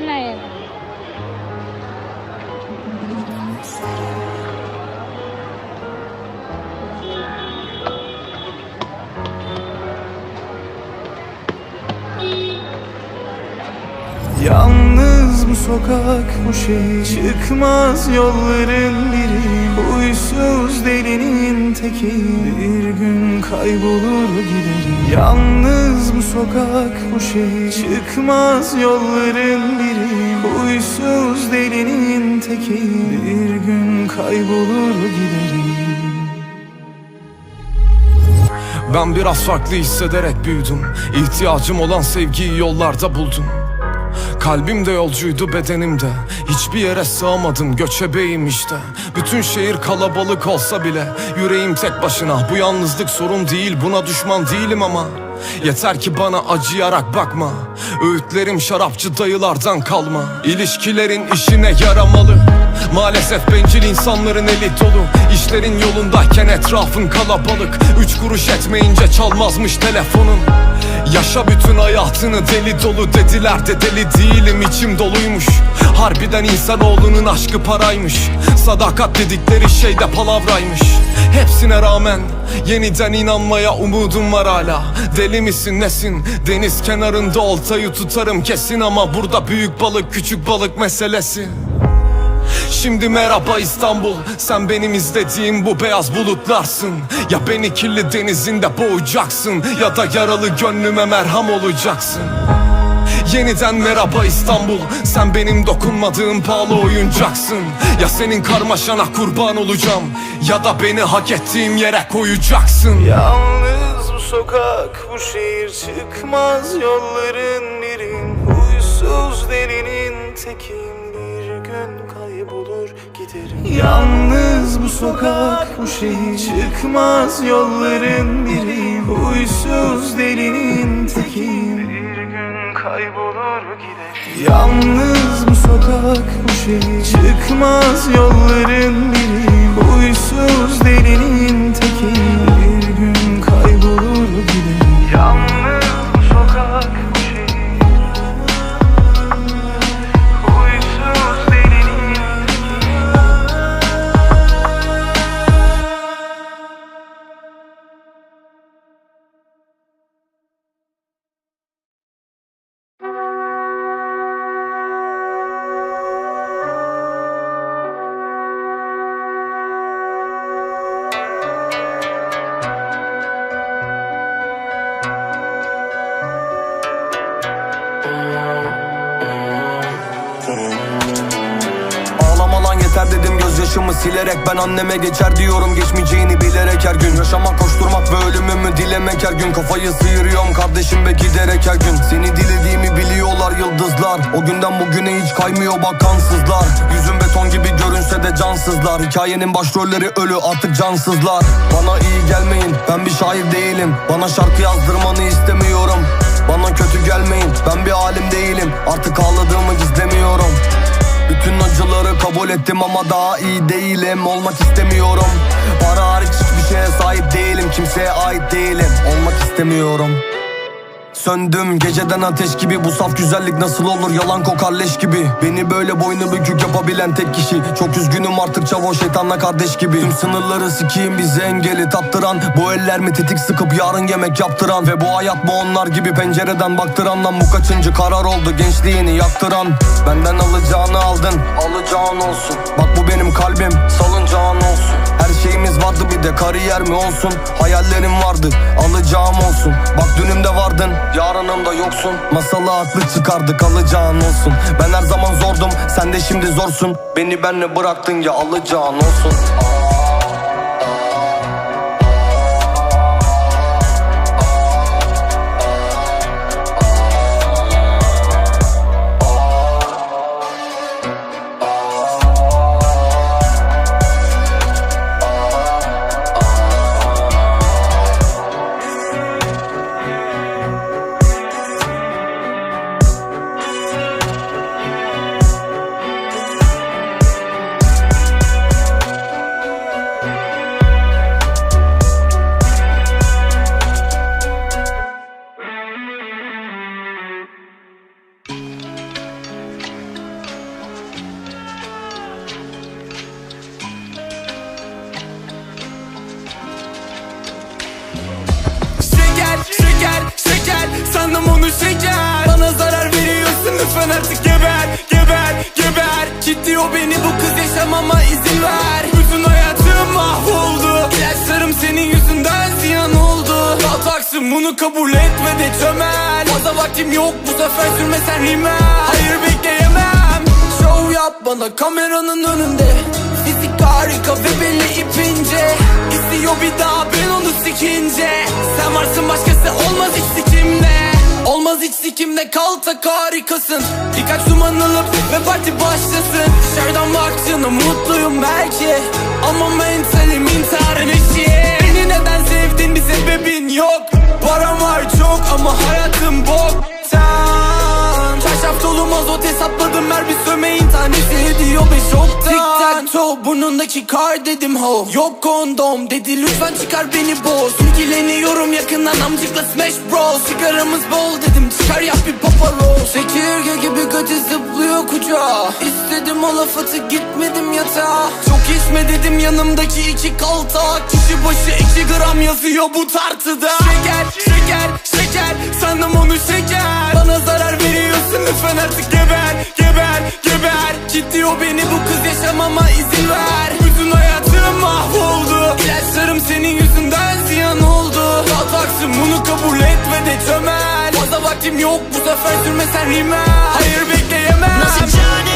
नाही Yalnız bu sokak bu şehir Çıkmaz yolların biri Huysuz delinin teki kaybolur giderim Yalnız bu sokak bu şehir Çıkmaz yolların biri. Huysuz delinin teki. Bir gün kaybolur giderim Ben biraz farklı hissederek büyüdüm. İhtiyacım olan sevgiyi yollarda buldum Kalbim de yolcuydu bedenimde Hiçbir yere sığamadım göçebeyim işte. Bütün şehir kalabalık olsa bile Yüreğim tek başına. Bu yalnızlık sorun değil buna düşman değilim ama. Yeter ki bana acıyarak bakma. Öğütlerim şarapçı dayılardan kalma. İlişkilerin işine yaramalı Maalesef bencil insanların eli dolu. İşlerin yolundayken etrafın kalabalık. Üç kuruş etmeyince çalmazmış telefonun. Yaşa bütün hayatını deli dolu dediler de deli değilim içim doluymuş. Harbiden insanoğlunun aşkı paraymış. Sadakat dedikleri şey de palavraymış. Hepsine rağmen yeniden inanmaya umudum var hala. Deli misin nesin? Deniz kenarında oltayı tutarım kesin Ama burada büyük balık küçük balık meselesi Şimdi merhaba İstanbul. Sen benim izlediğim bu beyaz bulutlarsın. Ya beni kirli denizinde boğacaksın Ya da yaralı gönlüme merham olacaksın. Yeniden merhaba İstanbul. Sen benim dokunmadığım pahalı oyuncaksın. Ya senin karmaşana kurban olacağım. Ya da beni hak ettiğim yere koyacaksın. Yalnız bu sokak bu şehir çıkmaz yolların birin. Huysuz delinin tekim giderim. Yalnız bu sokak bu şehir çıkmaz yolların birin Huysuz delinin tekim bir gün kaybolur giderim. Yalnız bu sokak bu şehir çıkmaz yolların birin Huysuz delinin tekim yeter dedim gözyaşımı silerek. Ben anneme geçer diyorum geçmeyeceğini bilerek. Her gün Yaşamak koşturmak ve ölümümü dilemek. Her gün Kafayı sıyırıyorum kardeşim ve giderek her gün. Seni dilediğimi biliyorlar yıldızlar. O günden bugüne hiç kaymıyor bak kansızlar. Yüzüm beton gibi görünse de cansızlar. Hikayenin başrolleri ölü artık cansızlar. Bana iyi gelmeyin ben bir şair değilim. Bana şarkı yazdırmanı istemiyorum. Bana kötü gelmeyin ben bir alim değilim. Artık ağladığımı gizlemiyorum bütün acıları kabul ettim ama daha iyi değilim. Olmak istemiyorum. Para hariç hiçbir şeye sahip değilim. Kimseye ait değilim. Olmak istemiyorum Söndüm geceden ateş gibi. Bu saf güzellik nasıl olur? Yalan kokar leş gibi. Beni böyle boynu bükük yapabilen tek kişi. Çok üzgünüm artık çavo şeytanla kardeş gibi. Tüm sınırları sikeyim bize engeli tattıran Bu eller mi tetik sıkıp yarın yemek yaptıran? Ve bu hayat mı onlar gibi pencereden baktıran Lan. Bu kaçıncı karar oldu gençliğini yaktıran? Benden alacağını aldın alacağın olsun. Bak bu benim kalbim salıncağın olsun. Her şeyimiz vardı bir de kariyer mi olsun? Hayallerim vardı alacağım olsun. Bak dünümde vardın yarınımda yoksun. Masalı haklı çıkardık alacağın olsun. Ben her zaman zordum sen de şimdi zorsun. Beni benle bıraktın ya alacağın olsun Lütfen artık geber, geber, geber. Kilitliyor beni bu kız yaşamama izin ver. Bütün hayatım mahvoldu. İlaçlarım senin yüzünden ziyan oldu. Kalkaksın bunu kabul etme de çömel. Fazla vaktim yok bu sefer sürmesen rimel. Hayır bekleyemem. Show yap bana kameranın önünde. Fizik harika ve belli ipince. İstiyor bir daha ben onu sikince. Sen varsın başkası olmaz hiç hiç sikimde kal tak harikasın. Birkaç duman alıp ve parti başlasın. Dışarıdan baktığında mutluyum belki. Ama mentalim intiharın işi Beni neden sevdin? Bir sebebin yok. Param var çok ama hayatım boktan Çarşaf dolu mazot hesapladım her bir sömeğin tanesi. Ediyor beş oktan Toe burnundaki kar dedim ho. Yok kondom dedi lütfen çıkar beni boz İlgileniyorum yakından amcıkla smash bros Sigaramız bol dedim çıkar yap bir papa roll Çekirge gibi götü zıplıyor kucağa. İstedim o laf atı gitmedim yatağa. Çok içme dedim yanımdaki iki kaltak Kişi başı iki gram yazıyor bu tartıda. Şeker şeker şeker sandım onu şeker. Bana zarar veriyorsun lütfen artık geber Kilitliyor beni bu kız yaşamama izin ver. Bütün hayatım mahvoldu. İlaçlarım senin yüzünden ziyan oldu. Kalkaksın bunu kabul etme de çömel. Fazla vaktim yok bu sefer sürmesen rimel. Hayır bekleyemem. Nasıl can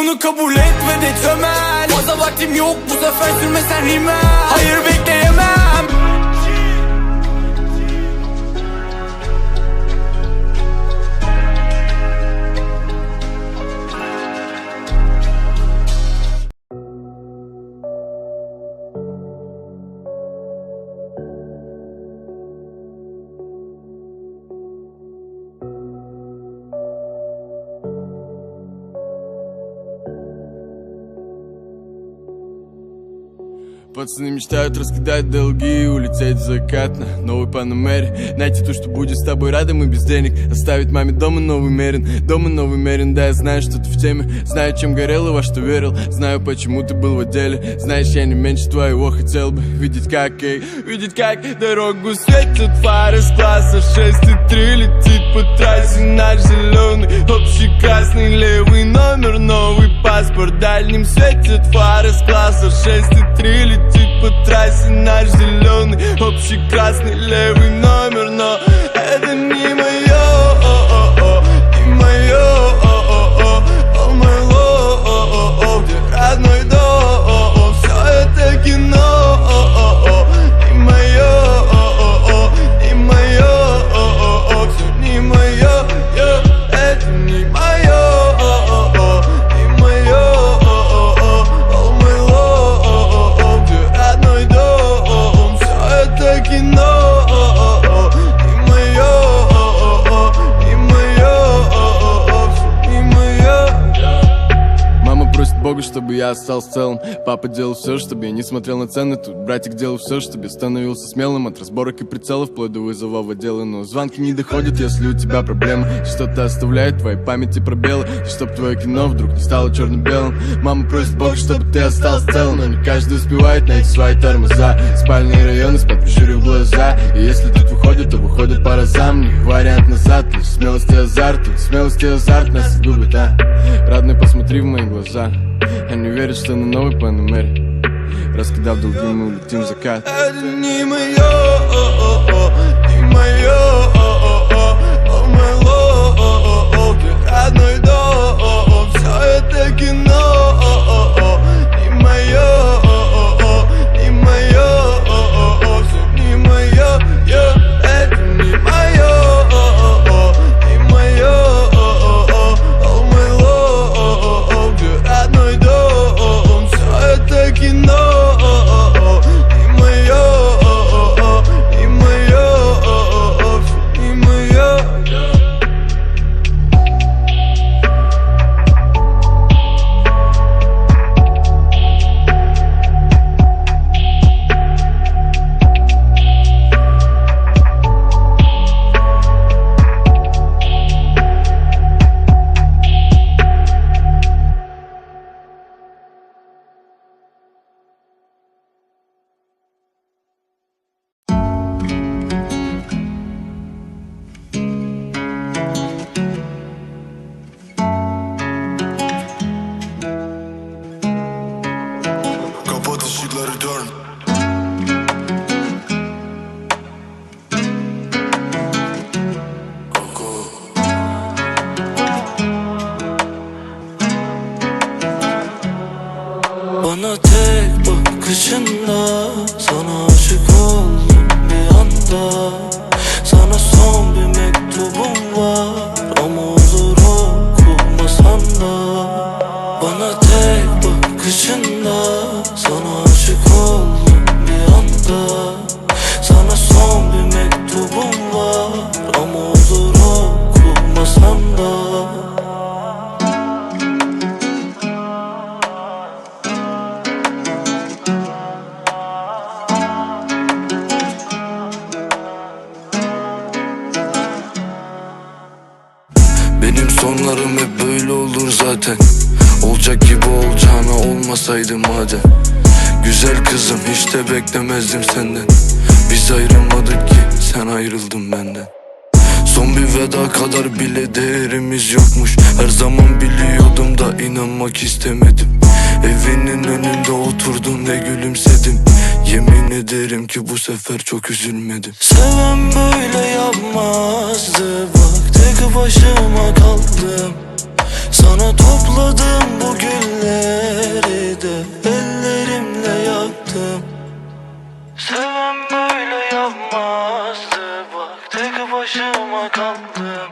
bunu kabul etme de çömel Fazla vaktim yok bu sefer sürmesen rimel. Hayır bekleyemem Пацаны мечтают раскидать долги и улететь в закат на новой Панамере Найти то, что будет с тобой рядом и без денег. Оставить маме дома новый мерин, дома новый мерин. Да, я знаю, что ты в теме, знаю, чем горел и во что верил. Знаю, почему ты был в отделе. Знаешь, я не меньше твоего хотел бы Видеть как, эй, видеть как дорогу светят фары с класса 6 и 3 Летит по трассе наш зеленый Общий красный левый номер. Новый паспорт дальним светит фары с класса 6 и 3 Летит по трассе наш зеленый Общий красный левый номер Но это не чтобы я остался целым. Папа делал все, чтобы я не смотрел на цены. Тут братик делал все, чтобы я становился смелым. От разборок и прицелов, вплоть до вызова в отделы Но звонки не доходят, если у тебя проблемы. Что-то оставляет в твоей памяти пробелы. И чтоб твое кино вдруг не стало черно-белым Мама просит Бога, чтобы ты остался целым. Но не каждый успевает найти свои тормоза. Спальные районы, прищурив глаза Если тут выходит, то выходит по разам Не вариант назад, лишь смелость и азарт. Тут смелость и азарт нас губит, а? Родной, посмотри в мои глаза. Они верят, что на новой Панамере Раскидав долги, мы улетим в закат. Это не мое, не мое love zaten Olacak gibi olacağına olmasaydı madem Güzel kızım hiç de beklemezdim senden. Biz ayrılmadık ki sen ayrıldın benden. Son bir veda kadar bile değerimiz yokmuş. Her zaman biliyordum da inanmak istemedim. Evinin önünde oturdum ve gülümsedim. Yemin ederim ki bu sefer çok üzülmedim. Seven böyle yapmazdı. Bak tek başıma kaldım Sana topladım bu gülleri de Ellerimle yaktım. Seven böyle yapmazdı Bak tek başıma kaldım.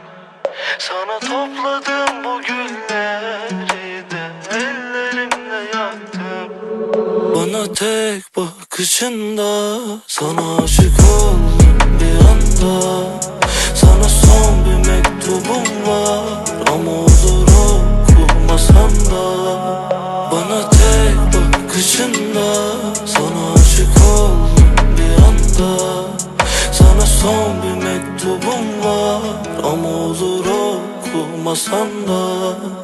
Sana topladım bu gülleri de Ellerimle yaktım. Bana tek bakışında Sana aşık oldum bir anda. Sana son bir mektubum var Ama okumasan da Bana tek bakışında Sana aşık oldum bir anda. Sana son bir mektubum var Ama olur okumasan da